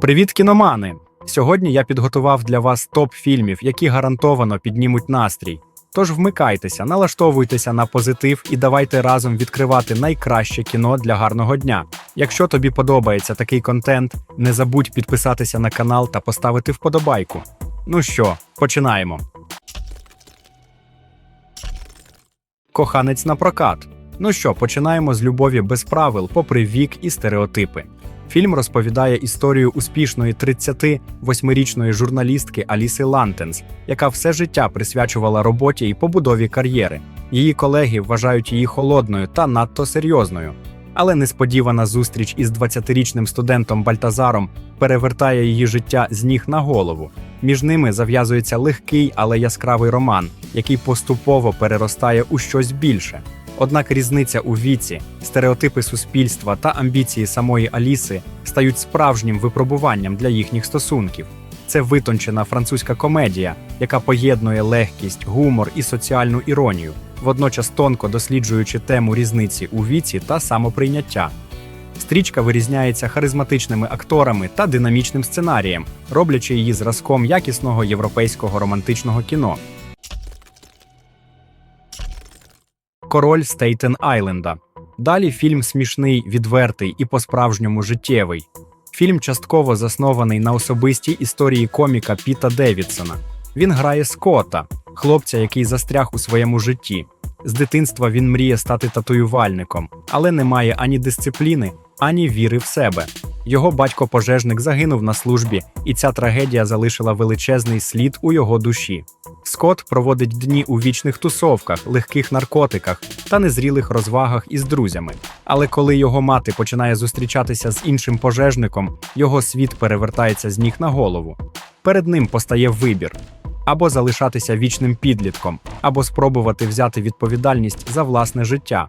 Привіт, кіномани! Сьогодні я підготував для вас топ фільмів, які гарантовано піднімуть настрій. Тож вмикайтеся, налаштовуйтеся на позитив і давайте разом відкривати найкраще кіно для гарного дня. Якщо тобі подобається такий контент, не забудь підписатися на канал та поставити вподобайку. Ну що, починаємо. Коханець на прокат. Ну що, починаємо з любові без правил, попри вік і стереотипи. Фільм розповідає історію успішної 38-річної журналістки Аліси Лантенс, яка все життя присвячувала роботі і побудові кар'єри. Її колеги вважають її холодною та надто серйозною. Але несподівана зустріч із 20-річним студентом Бальтазаром перевертає її життя з ніг на голову. Між ними зав'язується легкий, але яскравий роман, який поступово переростає у щось більше. Однак різниця у віці, стереотипи суспільства та амбіції самої Аліси стають справжнім випробуванням для їхніх стосунків. Це витончена французька комедія, яка поєднує легкість, гумор і соціальну іронію, водночас тонко досліджуючи тему різниці у віці та самоприйняття. Стрічка вирізняється харизматичними акторами та динамічним сценарієм, роблячи її зразком якісного європейського романтичного кіно. Король Стейтен Айленда. Далі фільм смішний, відвертий і по-справжньому життєвий. Фільм частково заснований на особистій історії коміка Піта Девідсона. Він грає Скотта, хлопця, який застряг у своєму житті. З дитинства він мріє стати татуювальником, але не має ані дисципліни, ані віри в себе. Його батько-пожежник загинув на службі, і ця трагедія залишила величезний слід у його душі. Скотт проводить дні у вічних тусовках, легких наркотиках та незрілих розвагах із друзями. Але коли його мати починає зустрічатися з іншим пожежником, його світ перевертається з ніг на голову. Перед ним постає вибір або залишатися вічним підлітком, або спробувати взяти відповідальність за власне життя.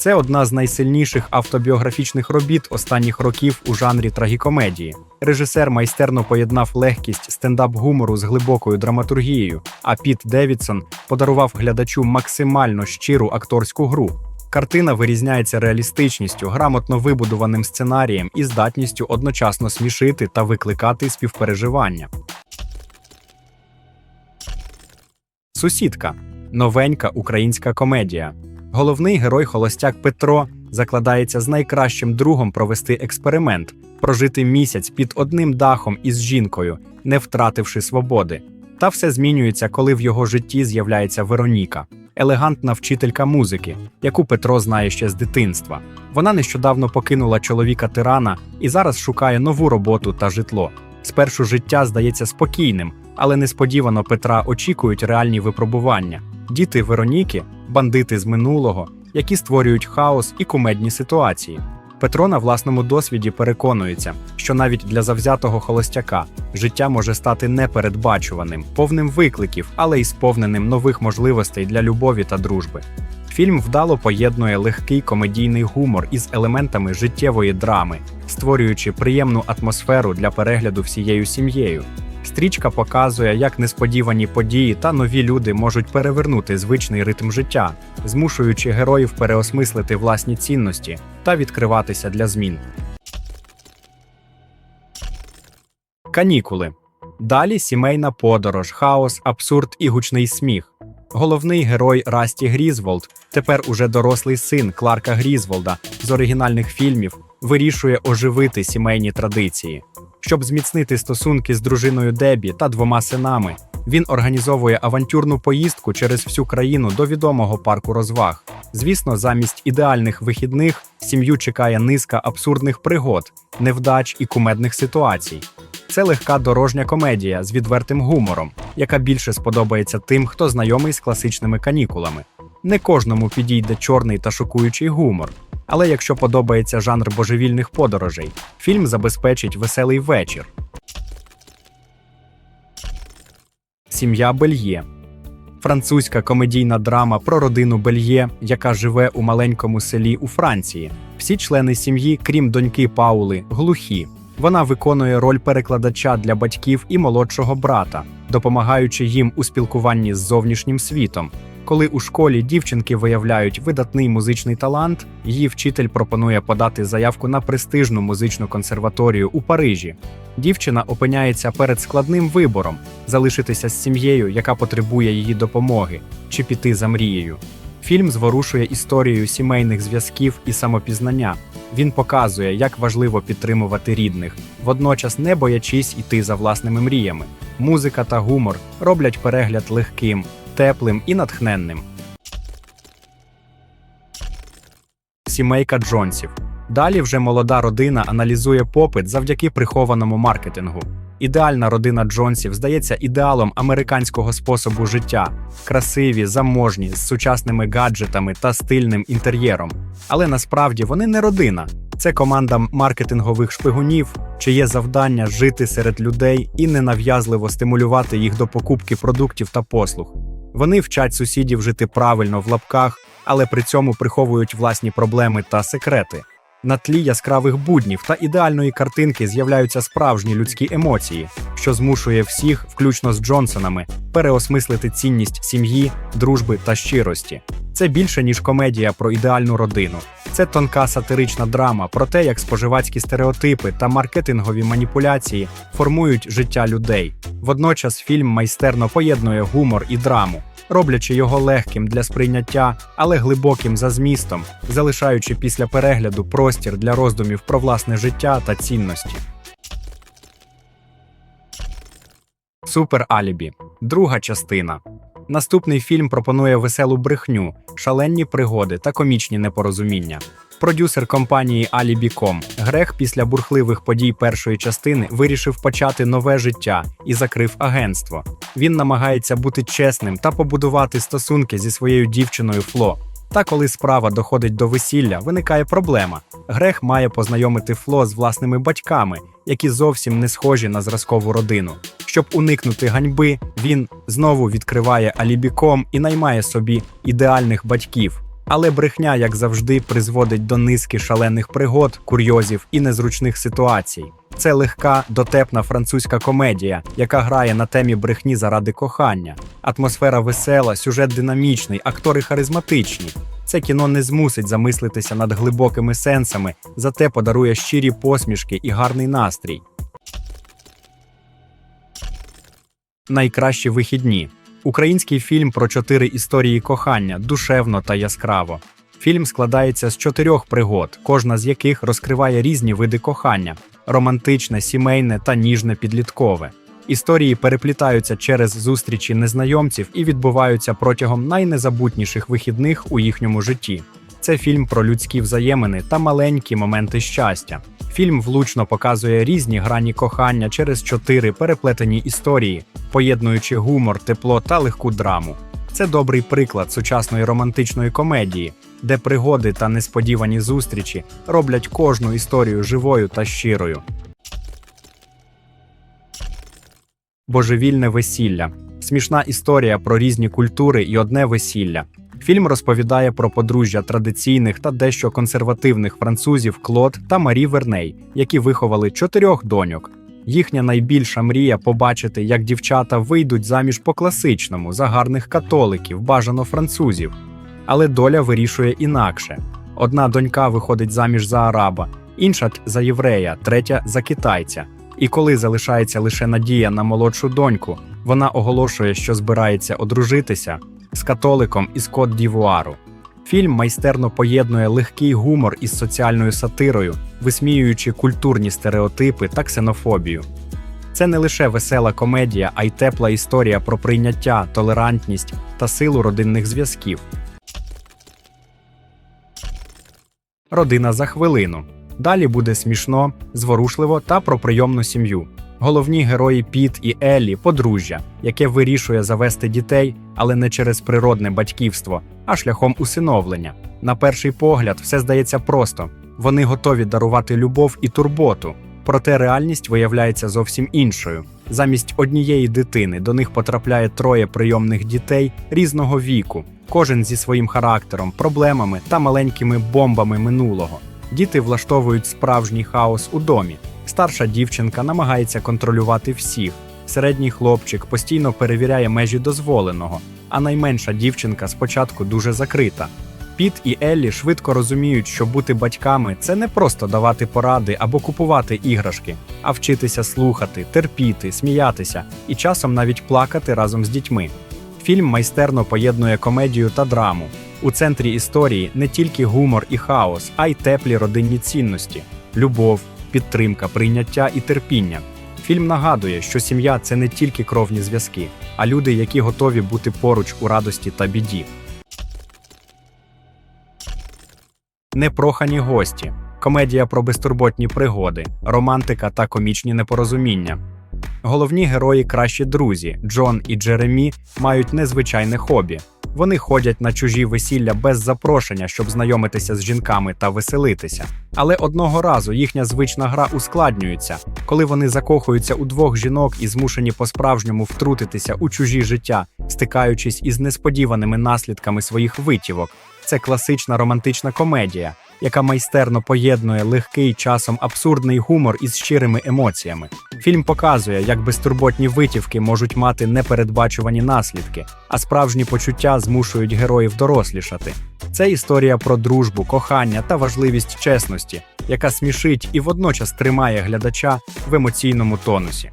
Це одна з найсильніших автобіографічних робіт останніх років у жанрі трагікомедії. Режисер майстерно поєднав легкість стендап-гумору з глибокою драматургією, а Піт Девідсон подарував глядачу максимально щиру акторську гру. Картина вирізняється реалістичністю, грамотно вибудованим сценарієм і здатністю одночасно смішити та викликати співпереживання. Сусідка новенька українська комедія. Головний герой холостяк Петро закладається з найкращим другом провести експеримент, прожити місяць під одним дахом із жінкою, не втративши свободи. Та все змінюється, коли в його житті з'являється Вероніка, елегантна вчителька музики, яку Петро знає ще з дитинства. Вона нещодавно покинула чоловіка тирана і зараз шукає нову роботу та житло. Спершу життя здається спокійним, але несподівано Петра очікують реальні випробування. Діти Вероніки бандити з минулого, які створюють хаос і кумедні ситуації. Петро на власному досвіді переконується, що навіть для завзятого холостяка життя може стати непередбачуваним, повним викликів, але й сповненим нових можливостей для любові та дружби. Фільм вдало поєднує легкий комедійний гумор із елементами життєвої драми, створюючи приємну атмосферу для перегляду всією сім'єю. Стрічка показує, як несподівані події та нові люди можуть перевернути звичний ритм життя, змушуючи героїв переосмислити власні цінності та відкриватися для змін. Канікули. Далі сімейна подорож, хаос, абсурд і гучний сміх. Головний герой Расті Грізволд, тепер уже дорослий син Кларка Грізволда з оригінальних фільмів, вирішує оживити сімейні традиції. Щоб зміцнити стосунки з дружиною Дебі та двома синами, він організовує авантюрну поїздку через всю країну до відомого парку розваг. Звісно, замість ідеальних вихідних сім'ю чекає низка абсурдних пригод, невдач і кумедних ситуацій. Це легка дорожня комедія з відвертим гумором, яка більше сподобається тим, хто знайомий з класичними канікулами. Не кожному підійде чорний та шокуючий гумор. Але якщо подобається жанр божевільних подорожей, фільм забезпечить веселий вечір. Сім'я Бельє. Французька комедійна драма про родину Бельє, яка живе у маленькому селі у Франції. Всі члени сім'ї, крім доньки Паули, глухі. Вона виконує роль перекладача для батьків і молодшого брата, допомагаючи їм у спілкуванні з зовнішнім світом. Коли у школі дівчинки виявляють видатний музичний талант, її вчитель пропонує подати заявку на престижну музичну консерваторію у Парижі. Дівчина опиняється перед складним вибором залишитися з сім'єю, яка потребує її допомоги, чи піти за мрією. Фільм зворушує історією сімейних зв'язків і самопізнання. Він показує, як важливо підтримувати рідних, водночас не боячись іти за власними мріями. Музика та гумор роблять перегляд легким, теплим і натхненним. Сімейка Джонсів. Далі вже молода родина аналізує попит завдяки прихованому маркетингу. Ідеальна родина Джонсів здається ідеалом американського способу життя, красиві, заможні, з сучасними гаджетами та стильним інтер'єром. Але насправді вони не родина. Це команда маркетингових шпигунів, чиє завдання жити серед людей і ненав'язливо стимулювати їх до покупки продуктів та послуг. Вони вчать сусідів жити правильно в лапках, але при цьому приховують власні проблеми та секрети. На тлі яскравих буднів та ідеальної картинки з'являються справжні людські емоції, що змушує всіх, включно з Джонсонами, переосмислити цінність сім'ї, дружби та щирості. Це більше ніж комедія про ідеальну родину. Це тонка сатирична драма про те, як споживацькі стереотипи та маркетингові маніпуляції формують життя людей. Водночас фільм майстерно поєднує гумор і драму, роблячи його легким для сприйняття, але глибоким за змістом, залишаючи після перегляду простір для роздумів про власне життя та цінності. Супер Алібі. Друга частина. Наступний фільм пропонує веселу брехню, шаленні пригоди та комічні непорозуміння. Продюсер компанії Alibi.com Грех після бурхливих подій першої частини вирішив почати нове життя і закрив агентство. Він намагається бути чесним та побудувати стосунки зі своєю дівчиною Фло. Та коли справа доходить до весілля, виникає проблема. Грех має познайомити Фло з власними батьками, які зовсім не схожі на зразкову родину. Щоб уникнути ганьби, він знову відкриває алібіком і наймає собі ідеальних батьків. Але брехня, як завжди, призводить до низки шалених пригод, курйозів і незручних ситуацій. Це легка, дотепна французька комедія, яка грає на темі брехні заради кохання. Атмосфера весела, сюжет динамічний, актори харизматичні. Це кіно не змусить замислитися над глибокими сенсами, зате подарує щирі посмішки і гарний настрій. Найкращі вихідні. Український фільм про чотири історії кохання душевно та яскраво. Фільм складається з чотирьох пригод, кожна з яких розкриває різні види кохання: романтичне, сімейне та ніжне підліткове. Історії переплітаються через зустрічі незнайомців і відбуваються протягом найнезабутніших вихідних у їхньому житті. Це фільм про людські взаємини та маленькі моменти щастя. Фільм влучно показує різні грані кохання через чотири переплетені історії, поєднуючи гумор, тепло та легку драму. Це добрий приклад сучасної романтичної комедії, де пригоди та несподівані зустрічі роблять кожну історію живою та щирою. Божевільне весілля смішна історія про різні культури і одне весілля. Фільм розповідає про подружжя традиційних та дещо консервативних французів Клод та Марі Верней, які виховали чотирьох доньок. Їхня найбільша мрія побачити, як дівчата вийдуть заміж по класичному за гарних католиків, бажано французів. Але доля вирішує інакше: одна донька виходить заміж за араба, інша за єврея, третя за китайця. І коли залишається лише надія на молодшу доньку, вона оголошує, що збирається одружитися з католиком із Кот Дівуару. Фільм майстерно поєднує легкий гумор із соціальною сатирою, висміюючи культурні стереотипи та ксенофобію. Це не лише весела комедія, а й тепла історія про прийняття, толерантність та силу родинних зв'язків. Родина за хвилину. Далі буде смішно, зворушливо та про прийомну сім'ю. Головні герої Піт і Еллі подружжя, яке вирішує завести дітей, але не через природне батьківство, а шляхом усиновлення. На перший погляд, все здається просто: вони готові дарувати любов і турботу. Проте реальність виявляється зовсім іншою. Замість однієї дитини до них потрапляє троє прийомних дітей різного віку, кожен зі своїм характером, проблемами та маленькими бомбами минулого. Діти влаштовують справжній хаос у домі. Старша дівчинка намагається контролювати всіх. Середній хлопчик постійно перевіряє межі дозволеного, а найменша дівчинка спочатку дуже закрита. Піт і Еллі швидко розуміють, що бути батьками це не просто давати поради або купувати іграшки, а вчитися слухати, терпіти, сміятися і часом навіть плакати разом з дітьми. Фільм майстерно поєднує комедію та драму. У центрі історії не тільки гумор і хаос, а й теплі родинні цінності, любов, підтримка, прийняття і терпіння. Фільм нагадує, що сім'я це не тільки кровні зв'язки, а люди, які готові бути поруч у радості та біді. Непрохані гості, комедія про безтурботні пригоди, романтика та комічні непорозуміння. Головні герої кращі друзі Джон і Джеремі мають незвичайне хобі. Вони ходять на чужі весілля без запрошення, щоб знайомитися з жінками та веселитися. Але одного разу їхня звична гра ускладнюється, коли вони закохуються у двох жінок і змушені по-справжньому втрутитися у чужі життя, стикаючись із несподіваними наслідками своїх витівок. Це класична романтична комедія, яка майстерно поєднує легкий часом абсурдний гумор із щирими емоціями. Фільм показує, як безтурботні витівки можуть мати непередбачувані наслідки, а справжні почуття змушують героїв дорослішати. Це історія про дружбу, кохання та важливість чесності, яка смішить і водночас тримає глядача в емоційному тонусі.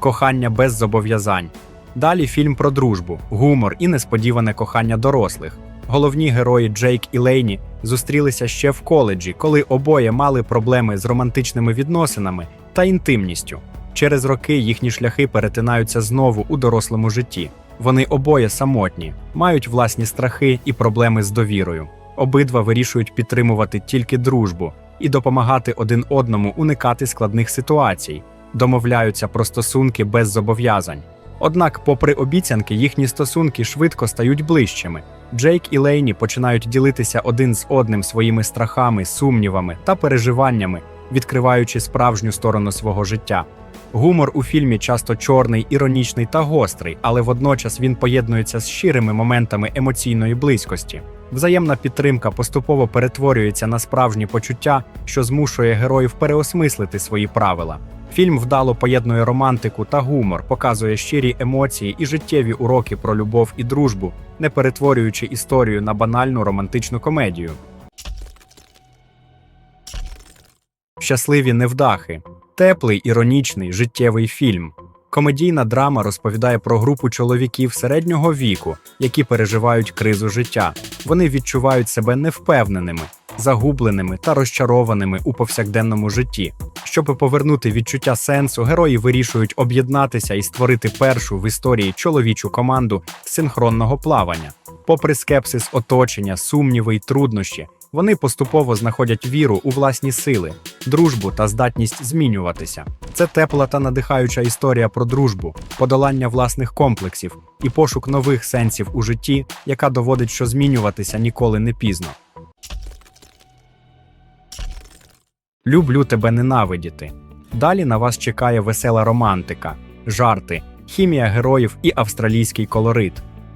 Кохання без зобов'язань. Далі фільм про дружбу, гумор і несподіване кохання дорослих. Головні герої Джейк і Лейні зустрілися ще в коледжі, коли обоє мали проблеми з романтичними відносинами та інтимністю. Через роки їхні шляхи перетинаються знову у дорослому житті. Вони обоє самотні, мають власні страхи і проблеми з довірою. Обидва вирішують підтримувати тільки дружбу і допомагати один одному уникати складних ситуацій, домовляються про стосунки без зобов'язань. Однак, попри обіцянки, їхні стосунки швидко стають ближчими. Джейк і Лейні починають ділитися один з одним своїми страхами, сумнівами та переживаннями, відкриваючи справжню сторону свого життя. Гумор у фільмі часто чорний, іронічний та гострий, але водночас він поєднується з щирими моментами емоційної близькості. Взаємна підтримка поступово перетворюється на справжні почуття, що змушує героїв переосмислити свої правила. Фільм вдало поєднує романтику та гумор, показує щирі емоції і життєві уроки про любов і дружбу, не перетворюючи історію на банальну романтичну комедію. Щасливі невдахи. Теплий, іронічний, життєвий фільм. Комедійна драма розповідає про групу чоловіків середнього віку, які переживають кризу життя. Вони відчувають себе невпевненими, загубленими та розчарованими у повсякденному житті. Щоб повернути відчуття сенсу, герої вирішують об'єднатися і створити першу в історії чоловічу команду синхронного плавання. Попри скепсис оточення, сумніви й труднощі, вони поступово знаходять віру у власні сили, дружбу та здатність змінюватися. Це тепла та надихаюча історія про дружбу, подолання власних комплексів і пошук нових сенсів у житті, яка доводить, що змінюватися ніколи не пізно. Люблю тебе ненавидіти. Далі на вас чекає весела романтика, жарти, хімія героїв і австралійський колорит.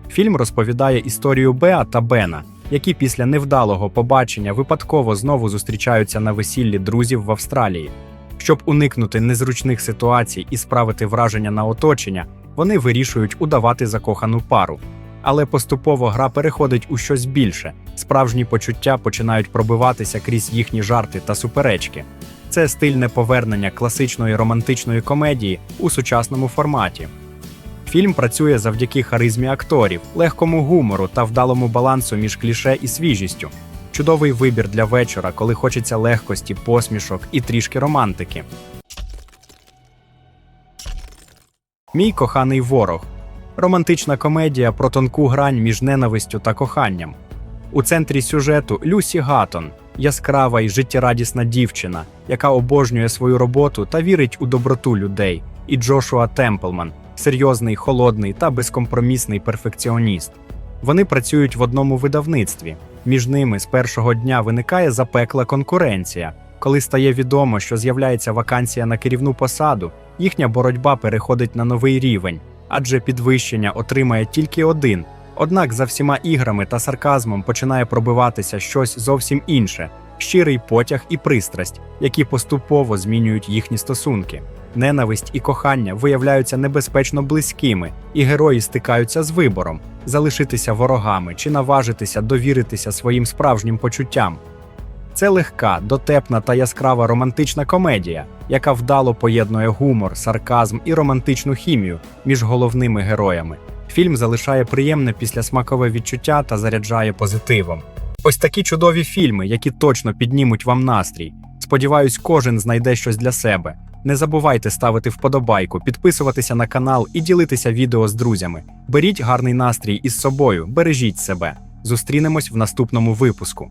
Фільм розповідає історію Беа та Бена, які після невдалого побачення випадково знову зустрічаються на весіллі друзів в Австралії. Щоб уникнути незручних ситуацій і справити враження на оточення, вони вирішують удавати закохану пару. Але поступово гра переходить у щось більше. Справжні почуття починають пробиватися крізь їхні жарти та суперечки. Це стильне повернення класичної романтичної комедії у сучасному форматі. Фільм працює завдяки харизмі акторів, легкому гумору та вдалому балансу між кліше і свіжістю. Чудовий вибір для вечора, коли хочеться легкості, посмішок і трішки романтики. Мій коханий ворог романтична комедія про тонку грань між ненавистю та коханням. У центрі сюжету Люсі Гатон, яскрава і життєрадісна дівчина, яка обожнює свою роботу та вірить у доброту людей, і Джошуа Темплман, серйозний, холодний та безкомпромісний перфекціоніст. Вони працюють в одному видавництві. Між ними з першого дня виникає запекла конкуренція. Коли стає відомо, що з'являється вакансія на керівну посаду, їхня боротьба переходить на новий рівень, адже підвищення отримає тільки один. Однак за всіма іграми та сарказмом починає пробиватися щось зовсім інше щирий потяг і пристрасть, які поступово змінюють їхні стосунки. ненависть і кохання виявляються небезпечно близькими, і герої стикаються з вибором залишитися ворогами чи наважитися довіритися своїм справжнім почуттям. Це легка, дотепна та яскрава романтична комедія, яка вдало поєднує гумор, сарказм і романтичну хімію між головними героями. Фільм залишає приємне післясмакове відчуття та заряджає позитивом. Ось такі чудові фільми, які точно піднімуть вам настрій. Сподіваюсь, кожен знайде щось для себе. Не забувайте ставити вподобайку, підписуватися на канал і ділитися відео з друзями. Беріть гарний настрій із собою, бережіть себе. Зустрінемось в наступному випуску.